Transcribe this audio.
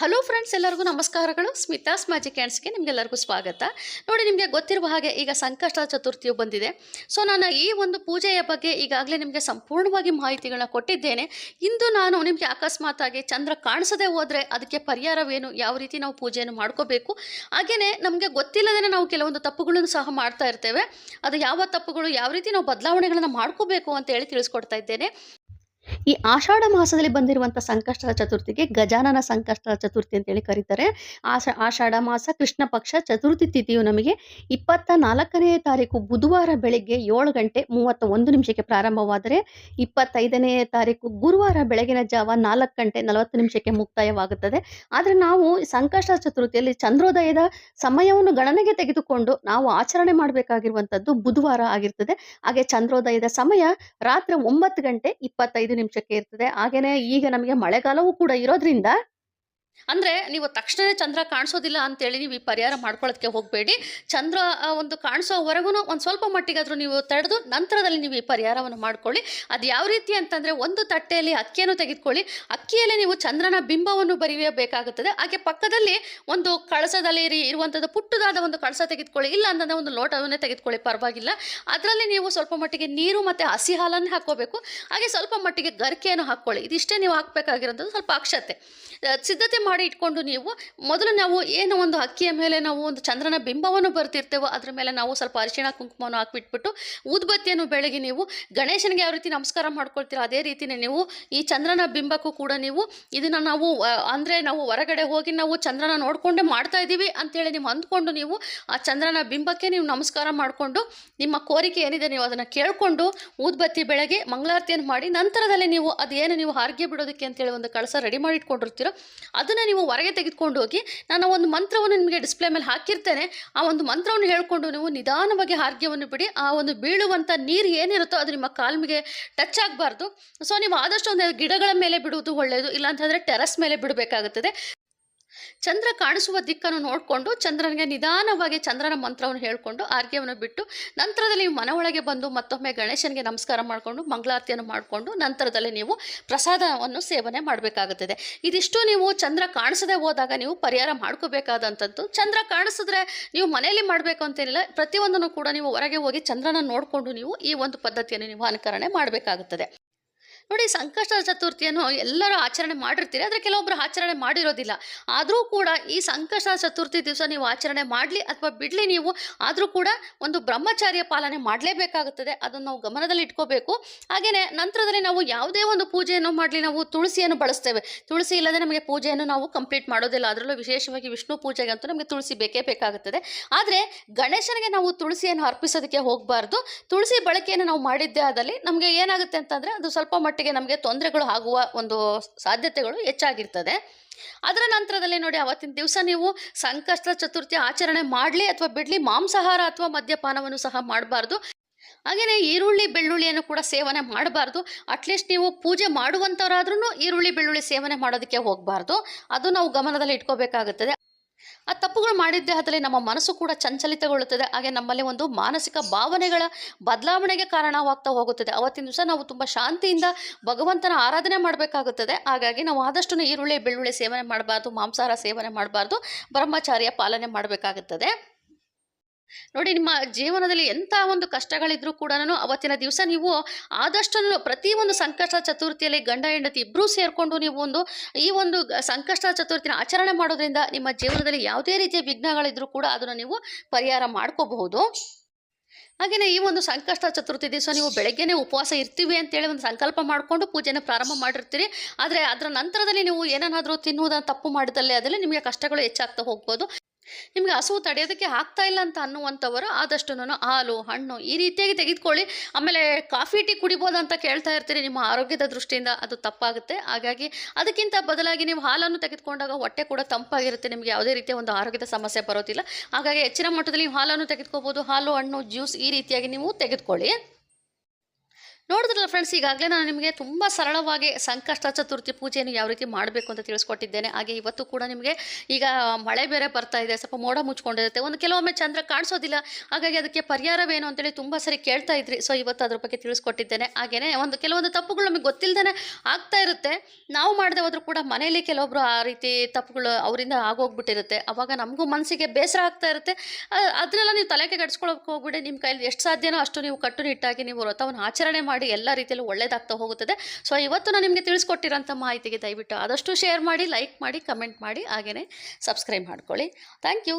Hello friends ಎಲ್ಲರಿಗೂ ನಮಸ್ಕಾರಗಳು. Smitha's magic ಕ್ಯಾಂಡ್ಸ್ಗೆ ನಿಮಗೆಲ್ಲರಿಗೂ ಸ್ವಾಗತ. ನೋಡಿ, ನಿಮಗೆ ಗೊತ್ತಿರುವ ಹಾಗೆ ಈಗ ಸಂಕಷ್ಟ ಚತುರ್ಥಿಯು ಬಂದಿದೆ. ಸೊ ನಾನು ಈ ಒಂದು ಪೂಜೆಯ ಬಗ್ಗೆ ಈಗಾಗಲೇ ನಿಮಗೆ ಸಂಪೂರ್ಣವಾಗಿ ಮಾಹಿತಿಗಳನ್ನ ಕೊಟ್ಟಿದ್ದೇನೆ. ಇಂದು ನಾನು ನಿಮಗೆ ಅಕಸ್ಮಾತಾಗಿ ಚಂದ್ರ ಕಾಣಿಸದೆ ಹೋದರೆ ಅದಕ್ಕೆ ಪರಿಹಾರವೇನು? ಯಾವ ರೀತಿ ನಾವು ಪೂಜೆಯನ್ನು ಮಾಡ್ಕೋಬೇಕು? ಹಾಗೆಯೇ ನಮಗೆ ಗೊತ್ತಿಲ್ಲದೇ ನಾವು ಕೆಲವೊಂದು ತಪ್ಪುಗಳನ್ನು ಸಹ ಮಾಡ್ತಾ ಇರ್ತೇವೆ. ಅದು ಯಾವ ತಪ್ಪುಗಳು, ಯಾವ ರೀತಿ ನಾವು ಬದಲಾವಣೆಗಳನ್ನು ಮಾಡ್ಕೋಬೇಕು ಅಂತ ಹೇಳಿ ತಿಳಿಸ್ಕೊಡ್ತಾ ಇದ್ದೇನೆ. ಈ ಆಷಾಢ ಮಾಸದಲ್ಲಿ ಬಂದಿರುವಂಥ ಸಂಕಷ್ಟದ ಚತುರ್ಥಿಗೆ ಗಜಾನನ ಸಂಕಷ್ಟದ ಚತುರ್ಥಿ ಅಂತೇಳಿ ಕರೀತಾರೆ. ಆಷ, ಆಷಾಢ ಮಾಸ, ಕೃಷ್ಣ ಪಕ್ಷ ಚತುರ್ಥಿ ತಿಥಿಯು ನಮಗೆ ಇಪ್ಪತ್ತ ನಾಲ್ಕನೇ ತಾರೀಕು ಬುಧವಾರ ಬೆಳಗ್ಗೆ ಏಳು ಗಂಟೆ ಮೂವತ್ತ ಒಂದು ನಿಮಿಷಕ್ಕೆ ಪ್ರಾರಂಭವಾದರೆ ಇಪ್ಪತ್ತೈದನೇ ತಾರೀಕು ಗುರುವಾರ ಬೆಳಗಿನ ಜಾವ ನಾಲ್ಕು ಗಂಟೆ ನಲವತ್ತು ನಿಮಿಷಕ್ಕೆ ಮುಕ್ತಾಯವಾಗುತ್ತದೆ. ಆದರೆ ನಾವು ಸಂಕಷ್ಟ ಚತುರ್ಥಿಯಲ್ಲಿ ಚಂದ್ರೋದಯದ ಸಮಯವನ್ನು ಗಣನೆಗೆ ತೆಗೆದುಕೊಂಡು ನಾವು ಆಚರಣೆ ಮಾಡಬೇಕಾಗಿರುವಂಥದ್ದು ಬುಧವಾರ ಆಗಿರ್ತದೆ. ಹಾಗೆ ಚಂದ್ರೋದಯದ ಸಮಯ ರಾತ್ರಿ ಒಂಬತ್ತು ಗಂಟೆ ಇಪ್ಪತ್ತೈದು ನಿಮಿಷಕ್ಕೆ ಇರ್ತದೆ. ಹಾಗೇನೆ ಈಗ ನಮಗೆ ಮಳೆಗಾಲವೂ ಕೂಡ ಇರೋದ್ರಿಂದ ಅಂದ್ರೆ ನೀವು ತಕ್ಷಣವೇ ಚಂದ್ರ ಕಾಣಿಸೋದಿಲ್ಲ ಅಂತೇಳಿ ನೀವು ಈ ಪರಿಹಾರ ಮಾಡ್ಕೊಳ್ಳೋದಕ್ಕೆ ಹೋಗಬೇಡಿ. ಚಂದ್ರ ಒಂದು ಕಾಣಿಸೋವರೆಗೂ ಒಂದು ಸ್ವಲ್ಪ ಮಟ್ಟಿಗಾದರೂ ನೀವು ತಡೆದು ನಂತರದಲ್ಲಿ ನೀವು ಈ ಪರಿಹಾರವನ್ನು ಮಾಡ್ಕೊಳ್ಳಿ. ಅದು ಯಾವ ರೀತಿ ಅಂತಂದರೆ ಒಂದು ತಟ್ಟೆಯಲ್ಲಿ ಅಕ್ಕಿಯನ್ನು ತೆಗೆದುಕೊಳ್ಳಿ. ಅಕ್ಕಿಯಲ್ಲಿ ನೀವು ಚಂದ್ರನ ಬಿಂಬವನ್ನು ಬರೆಯಬೇಕಾಗುತ್ತದೆ. ಹಾಗೆ ಪಕ್ಕದಲ್ಲಿ ಒಂದು ಕಳಸದಲ್ಲಿ ಇರಿ- ಇರುವಂಥದ್ದು ಪುಟ್ಟದಾದ ಒಂದು ಕಳಸ ತೆಗೆದುಕೊಳ್ಳಿ. ಇಲ್ಲ ಅಂತಂದರೆ ಒಂದು ಲೋಟವನ್ನೇ ತೆಗೆದುಕೊಳ್ಳಿ, ಪರವಾಗಿಲ್ಲ. ಅದರಲ್ಲಿ ನೀವು ಸ್ವಲ್ಪ ಮಟ್ಟಿಗೆ ನೀರು ಮತ್ತು ಹಸಿ ಹಾಲನ್ನು ಹಾಕ್ಕೋಬೇಕು. ಹಾಗೆ ಸ್ವಲ್ಪ ಮಟ್ಟಿಗೆ ಗರಿಕೆಯನ್ನು ಹಾಕ್ಕೊಳ್ಳಿ. ಇದಿಷ್ಟೇ ನೀವು ಹಾಕಬೇಕಾಗಿರೋದು ಸ್ವಲ್ಪ ಅಕ್ಷತೆ. ಸಿದ್ಧತೆ ಮಾಡಿ ಇಟ್ಕೊಂಡು ನೀವು ಮೊದಲು ನಾವು ಏನು ಒಂದು ಅಕ್ಕಿಯ ಮೇಲೆ ನಾವು ಒಂದು ಚಂದ್ರನ ಬಿಂಬವನ್ನು ಬರ್ತಿರ್ತೇವೋ ಅದ್ರ ಮೇಲೆ ನಾವು ಸ್ವಲ್ಪ ಅರಿಶಿಣ ಕುಂಕುಮವನ್ನು ಹಾಕಿಬಿಟ್ಬಿಟ್ಟು ಊದ್ಬತ್ತಿಯನ್ನು ಬೆಳಗ್ಗೆ ನೀವು ಗಣೇಶನಿಗೆ ಯಾವ ರೀತಿ ನಮಸ್ಕಾರ ಮಾಡ್ಕೊಳ್ತೀರೋ ಅದೇ ರೀತಿಯೇ ನೀವು ಈ ಚಂದ್ರನ ಬಿಂಬಕ್ಕೂ ಕೂಡ ನೀವು ಇದನ್ನು ನಾವು ಅಂದರೆ ನಾವು ಹೊರಗಡೆ ಹೋಗಿ ನಾವು ಚಂದ್ರನ ನೋಡಿಕೊಂಡೇ ಮಾಡ್ತಾ ಇದ್ದೀವಿ ಅಂತೇಳಿ ನೀವು ಅಂದ್ಕೊಂಡು ನೀವು ಆ ಚಂದ್ರನ ಬಿಂಬಕ್ಕೆ ನೀವು ನಮಸ್ಕಾರ ಮಾಡಿಕೊಂಡು ನಿಮ್ಮ ಕೋರಿಕೆ ಏನಿದೆ ನೀವು ಅದನ್ನು ಕೇಳಿಕೊಂಡು ಊದ್ಬತ್ತಿ ಬೆಳಗ್ಗೆ ಮಂಗಳಾರತಿಯನ್ನು ಮಾಡಿ ನಂತರದಲ್ಲಿ ನೀವು ಅದೇನು ನೀವು ಹಾರ್ಗೆ ಬಿಡೋದಕ್ಕೆ ಅಂತೇಳಿ ಒಂದು ಕಳಸ ರೆಡಿ ಮಾಡಿ ಇಟ್ಕೊಂಡಿರ್ತೀರೋ ಅದನ್ನು ನೀವು ಹೊರಗೆ ತೆಗೆದುಕೊಂಡು ಹೋಗಿ ನಾನು ಒಂದು ಮಂತ್ರವನ್ನು ನಿಮಗೆ ಡಿಸ್ಪ್ಲೇ ಮೇಲೆ ಹಾಕಿರ್ತೇನೆ. ಆ ಒಂದು ಮಂತ್ರವನ್ನು ಹೇಳ್ಕೊಂಡು ನೀವು ನಿಧಾನವಾಗಿ ಹಾರ್ಗ್ಯವನ್ನು ಬಿಡಿ. ಆ ಒಂದು ಬೀಳುವಂಥ ನೀರು ಏನಿರುತ್ತೋ ಅದು ನಿಮ್ಮ ಕಾಲ್ಮಿಗೆ ಟಚ್ ಆಗಬಾರ್ದು. ಸೊ ನೀವು ಆದಷ್ಟು ಒಂದು ಗಿಡಗಳ ಮೇಲೆ ಬಿಡುವುದು ಒಳ್ಳೆಯದು ಇಲ್ಲಾಂತಂದರೆ ಟೆರಸ್ ಮೇಲೆ ಬಿಡಬೇಕಾಗುತ್ತದೆ. ಚಂದ್ರ ಕಾಣಿಸುವ ದಿಕ್ಕನ್ನು ನೋಡಿಕೊಂಡು ಚಂದ್ರನಿಗೆ ನಿಧಾನವಾಗಿ ಚಂದ್ರನ ಮಂತ್ರವನ್ನು ಹೇಳಿಕೊಂಡು ಆರ್ಗ್ಯವನ್ನು ಬಿಟ್ಟು ನಂತರದಲ್ಲಿ ನೀವು ಮನೆ ಬಂದು ಮತ್ತೊಮ್ಮೆ ಗಣೇಶನಿಗೆ ನಮಸ್ಕಾರ ಮಾಡಿಕೊಂಡು ಮಂಗಳಾರತಿಯನ್ನು ಮಾಡಿಕೊಂಡು ನಂತರದಲ್ಲಿ ನೀವು ಪ್ರಸಾದವನ್ನು ಸೇವನೆ ಮಾಡಬೇಕಾಗುತ್ತದೆ. ಇದಿಷ್ಟು ನೀವು ಚಂದ್ರ ಕಾಣಿಸದೆ ಹೋದಾಗ ನೀವು ಪರಿಹಾರ ಮಾಡ್ಕೋಬೇಕಾದಂಥದ್ದು. ಚಂದ್ರ ಕಾಣಿಸಿದ್ರೆ ನೀವು ಮನೆಯಲ್ಲಿ ಮಾಡಬೇಕು ಅಂತೇನಿಲ್ಲ, ಪ್ರತಿಯೊಂದನ್ನು ಕೂಡ ನೀವು ಹೊರಗೆ ಹೋಗಿ ಚಂದ್ರನ ನೋಡಿಕೊಂಡು ನೀವು ಈ ಒಂದು ಪದ್ಧತಿಯನ್ನು ನೀವು ಅನುಕರಣೆ ಮಾಡಬೇಕಾಗುತ್ತದೆ. ನೋಡಿ ಸಂಕಷ್ಟ ಚತುರ್ಥಿಯನ್ನು ಎಲ್ಲರೂ ಆಚರಣೆ ಮಾಡಿರ್ತೀರಿ, ಆದರೆ ಕೆಲವೊಬ್ಬರು ಆಚರಣೆ ಮಾಡಿರೋದಿಲ್ಲ. ಆದರೂ ಕೂಡ ಈ ಸಂಕಷ್ಟ ಚತುರ್ಥಿ ದಿವಸ ನೀವು ಆಚರಣೆ ಮಾಡಲಿ ಅಥವಾ ಬಿಡಲಿ ನೀವು, ಆದರೂ ಕೂಡ ಒಂದು ಬ್ರಹ್ಮಚಾರ್ಯ ಪಾಲನೆ ಮಾಡಲೇಬೇಕಾಗುತ್ತದೆ. ಅದನ್ನು ನಾವು ಗಮನದಲ್ಲಿ ಇಟ್ಕೋಬೇಕು. ಹಾಗೆಯೇ ನಂತರದಲ್ಲಿ ನಾವು ಯಾವುದೇ ಒಂದು ಪೂಜೆಯನ್ನು ಮಾಡಲಿ, ನಾವು ತುಳಸಿಯನ್ನು ಬಳಸ್ತೇವೆ. ತುಳಸಿ ಇಲ್ಲದೆ ನಮಗೆ ಪೂಜೆಯನ್ನು ನಾವು ಕಂಪ್ಲೀಟ್ ಮಾಡೋದಿಲ್ಲ. ಅದರಲ್ಲೂ ವಿಶೇಷವಾಗಿ ವಿಷ್ಣು ಪೂಜೆಗೆ ಅಂತೂ ನಮಗೆ ತುಳಸಿ ಬೇಕೇ ಬೇಕಾಗುತ್ತದೆ. ಆದರೆ ಗಣೇಶನಿಗೆ ನಾವು ತುಳಸಿಯನ್ನು ಅರ್ಪಿಸೋದಕ್ಕೆ ಹೋಗಬಾರ್ದು. ತುಳಸಿ ಬಳಕೆಯನ್ನು ನಾವು ಮಾಡಿದ್ದೇ ಆದಲ್ಲಿ ನಮಗೆ ಏನಾಗುತ್ತೆ ಅಂತಂದರೆ ಅದು ಸ್ವಲ್ಪ ಮಟ್ಟಿಗೆ ನಮಗೆ ತೊಂದರೆಗಳು ಆಗುವ ಒಂದು ಸಾಧ್ಯತೆಗಳು ಹೆಚ್ಚಾಗಿರ್ತದೆ. ಅದರ ನಂತರದಲ್ಲಿ ನೋಡಿ ಅವತ್ತಿನ ದಿವಸ ನೀವು ಸಂಕಷ್ಟ ಚತುರ್ಥಿ ಆಚರಣೆ ಮಾಡಲಿ ಅಥವಾ ಬಿಡಲಿ ಮಾಂಸಾಹಾರ ಅಥವಾ ಮದ್ಯಪಾನವನ್ನು ಸಹ ಮಾಡಬಾರ್ದು. ಹಾಗೆಯೇ ಈರುಳ್ಳಿ, ಬೆಳ್ಳುಳ್ಳಿಯನ್ನು ಕೂಡ ಸೇವನೆ ಮಾಡಬಾರ್ದು. ಅಟ್ಲೀಸ್ಟ್ ನೀವು ಪೂಜೆ ಮಾಡುವಂಥವರಾದ್ರೂ ಈರುಳ್ಳಿ, ಬೆಳ್ಳುಳ್ಳಿ ಸೇವನೆ ಮಾಡೋದಕ್ಕೆ ಹೋಗಬಾರ್ದು. ಅದು ನಾವು ಗಮನದಲ್ಲಿ ಇಟ್ಕೋಬೇಕಾಗುತ್ತದೆ. ಆ ತಪ್ಪುಗಳು ಮಾಡಿದ್ದೇ ಆದಲ್ಲಿ ನಮ್ಮ ಮನಸ್ಸು ಕೂಡ ಚಂಚಲಿತಗೊಳ್ಳುತ್ತದೆ. ಹಾಗೆ ನಮ್ಮಲ್ಲಿ ಒಂದು ಮಾನಸಿಕ ಭಾವನೆಗಳ ಬದಲಾವಣೆಗೆ ಕಾರಣವಾಗ್ತಾ ಹೋಗುತ್ತದೆ. ಅವತ್ತಿನ ದಿವಸ ನಾವು ತುಂಬ ಶಾಂತಿಯಿಂದ ಭಗವಂತನ ಆರಾಧನೆ ಮಾಡಬೇಕಾಗುತ್ತದೆ. ಹಾಗಾಗಿ ನಾವು ಆದಷ್ಟು ಈರುಳ್ಳಿ, ಬೆಳ್ಳುಳ್ಳಿ ಸೇವನೆ ಮಾಡಬಾರ್ದು, ಮಾಂಸಾಹಾರ ಸೇವನೆ ಮಾಡಬಾರ್ದು, ಬ್ರಹ್ಮಚಾರ್ಯ ಪಾಲನೆ ಮಾಡಬೇಕಾಗುತ್ತದೆ. ನೋಡಿ, ನಿಮ್ಮ ಜೀವನದಲ್ಲಿ ಎಂಥ ಒಂದು ಕಷ್ಟಗಳಿದ್ರೂ ಕೂಡ ಅವತ್ತಿನ ದಿವಸ ನೀವು ಆದಷ್ಟು ಒಂದು ಸಂಕಷ್ಟ ಚತುರ್ಥಿಯಲ್ಲಿ ಗಂಡ, ಹೆಂಡತಿ ಇಬ್ಬರೂ ಸೇರಿಕೊಂಡು ನೀವು ಒಂದು ಈ ಒಂದು ಸಂಕಷ್ಟ ಚತುರ್ಥಿನ ಆಚರಣೆ ಮಾಡೋದ್ರಿಂದ ನಿಮ್ಮ ಜೀವನದಲ್ಲಿ ಯಾವುದೇ ರೀತಿಯ ವಿಘ್ನಗಳಿದ್ರೂ ಕೂಡ ಅದನ್ನು ನೀವು ಪರಿಹಾರ ಮಾಡ್ಕೋಬಹುದು. ಹಾಗೆಯೇ ಈ ಒಂದು ಸಂಕಷ್ಟ ಚತುರ್ಥಿ ದಿವಸ ನೀವು ಬೆಳಗ್ಗೆನೇ ಉಪವಾಸ ಇರ್ತೀವಿ ಅಂತೇಳಿ ಒಂದು ಸಂಕಲ್ಪ ಮಾಡಿಕೊಂಡು ಪೂಜೆನ ಪ್ರಾರಂಭ ಮಾಡಿರ್ತೀರಿ. ಆದರೆ ಅದರ ನಂತರದಲ್ಲಿ ನೀವು ಏನನ್ನಾದರೂ ತಿನ್ನುವುದನ್ನು ತಪ್ಪು ಮಾಡಿದಲ್ಲಿ ಅದರಲ್ಲಿ ನಿಮಗೆ ಕಷ್ಟಗಳು ಹೆಚ್ಚಾಗ್ತಾ ಹೋಗ್ಬೋದು. ನಿಮಗೆ ಹಸು ತಡೆಯೋದಕ್ಕೆ ಆಗ್ತಾ ಇಲ್ಲ ಅಂತ ಅನ್ನುವಂಥವರು ಆದಷ್ಟು ಹಾಲು ಹಣ್ಣು ಈ ರೀತಿಯಾಗಿ ತೆಗೆದುಕೊಳ್ಳಿ. ಆಮೇಲೆ ಕಾಫಿ, ಟೀ ಕುಡಿಬೋದು ಅಂತ ಕೇಳ್ತಾ ಇರ್ತೀರಿ ನಿಮ್ಮ ಆರೋಗ್ಯದ ದೃಷ್ಟಿಯಿಂದ ಅದು ತಪ್ಪಾಗುತ್ತೆ. ಹಾಗಾಗಿ ಅದಕ್ಕಿಂತ ಬದಲಾಗಿ ನೀವು ಹಾಲನ್ನು ತೆಗೆದುಕೊಂಡಾಗ ಹೊಟ್ಟೆ ಕೂಡ ತಂಪಾಗಿರುತ್ತೆ. ನಿಮಗೆ ಯಾವುದೇ ರೀತಿಯ ಒಂದು ಆರೋಗ್ಯದ ಸಮಸ್ಯೆ ಬರೋದಿಲ್ಲ. ಹಾಗಾಗಿ ಹೆಚ್ಚಿನ ಮಟ್ಟದಲ್ಲಿ ನೀವು ಹಾಲನ್ನು ತೆಗೆದುಕೋಬೋದು. ಹಾಲು, ಹಣ್ಣು, ಜ್ಯೂಸ್ ಈ ರೀತಿಯಾಗಿ ನೀವು ತೆಗೆದುಕೊಳ್ಳಿ. ನೋಡಿದ್ರಲ್ಲ ಫ್ರೆಂಡ್ಸ್ ಈಗಾಗಲೇ ನಾನು ನಿಮಗೆ ತುಂಬ ಸರಳವಾಗಿ ಸಂಕಷ್ಟ ಚತುರ್ಥಿ ಪೂಜೆಯನ್ನು ಯಾವ ರೀತಿ ಮಾಡಬೇಕು ಅಂತ ತಿಳಿಸ್ಕೊಟ್ಟಿದ್ದೇನೆ. ಹಾಗೆ ಇವತ್ತು ಕೂಡ ನಿಮಗೆ ಈಗ ಮಳೆ ಬೇರೆ ಬರ್ತಾ ಇದೆ, ಸ್ವಲ್ಪ ಮೋಡ ಮುಚ್ಕೊಂಡಿರುತ್ತೆ. ಒಂದು ಕೆಲವೊಮ್ಮೆ ಚಂದ್ರ ಕಾಣಿಸೋದಿಲ್ಲ. ಹಾಗಾಗಿ ಅದಕ್ಕೆ ಪರಿಹಾರವೇನು ಅಂತೇಳಿ ತುಂಬ ಸರಿ ಕೇಳ್ತಾ ಇದ್ರಿ. ಸೊ ಇವತ್ತು ಅದ್ರ ಬಗ್ಗೆ ತಿಳಿಸ್ಕೊಟ್ಟಿದ್ದೇನೆ. ಹಾಗೆಯೇ ಒಂದು ಕೆಲವೊಂದು ತಪ್ಪುಗಳು ನಮಗೆ ಗೊತ್ತಿಲ್ಲದೇ ಆಗ್ತಾ ಇರುತ್ತೆ. ನಾವು ಮಾಡದೆ ಹೋದ್ರೂ ಕೂಡ ಮನೆಯಲ್ಲಿ ಕೆಲವೊಬ್ರು ಆ ರೀತಿ ತಪ್ಪುಗಳು ಅವರಿಂದ ಆಗೋಗ್ಬಿಟ್ಟಿರುತ್ತೆ. ಅವಾಗ ನಮಗೂ ಮನಸ್ಸಿಗೆ ಬೇಸರ ಆಗ್ತಾ ಇರುತ್ತೆ. ಅದನ್ನೆಲ್ಲ ನೀವು ತಲೆಗೆ ಕಟ್ಸ್ಕೊಳಕ್ಕೆ ಹೋಗ್ಬಿಡಿ. ನಿಮ್ಮ ಕೈಯಲ್ಲಿ ಎಷ್ಟು ಸಾಧ್ಯನೋ ಅಷ್ಟು ನೀವು ಕಟ್ಟುನಿಟ್ಟಾಗಿ ನೀವು ವ್ರತವನ್ನು ಆಚರಣೆ ಎಲ್ಲ ರೀತಿಯಲ್ಲೂ ಒಳ್ಳೇದಾಗ್ತಾ ಹೋಗುತ್ತದೆ. ಸೊ ಇವತ್ತು ನಾನು ನಿಮಗೆ ತಿಳಿಸ್ಕೊಟ್ಟಿರೋಂಥ ಮಾಹಿತಿಗೆ ದಯವಿಟ್ಟು ಆದಷ್ಟು ಶೇರ್ ಮಾಡಿ ಲೈಕ್ ಮಾಡಿ ಕಮೆಂಟ್ ಮಾಡಿ ಹಾಗೆಯೇ ಸಬ್ಸ್ಕ್ರೈಬ್ ಮಾಡ್ಕೊಳ್ಳಿ. Thank you